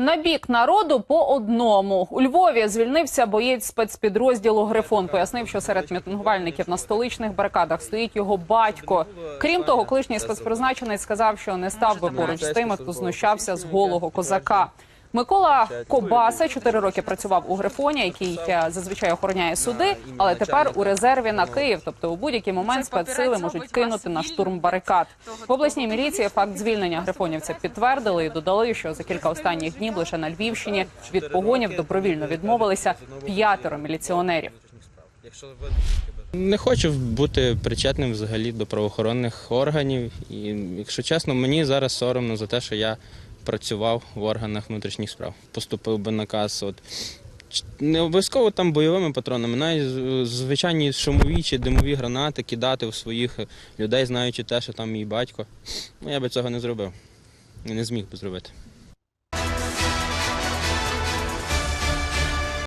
На бік народу по одному у Львові звільнився боєць спецпідрозділу Грифон. Пояснив, що серед мітингувальників на столичних барикадах стоїть його батько. Крім того, колишній спецпризначенець сказав, що не став би поруч з тими, хто знущався з голого козака. Микола Кобаса чотири роки працював у Грифоні, який е, зазвичай охороняє суди, але тепер у резерві на Київ. Тобто у будь-який момент спецсили можуть кинути на штурм барикад. В обласній міліції факт звільнення грифонівця підтвердили і додали, що за кілька останніх днів лише на Львівщині від погонів добровільно відмовилися п'ятеро міліціонерів. Не хочу бути причетним взагалі до правоохоронних органів. І, якщо чесно, мені зараз соромно за те, що я працював в органах внутрішніх справ. Поступив би наказ. От, не обов'язково там бойовими патронами, навіть звичайні шумові чи димові гранати кидати у своїх людей, знаючи те, що там мій батько. Ну, я би цього не зробив. І не зміг би зробити.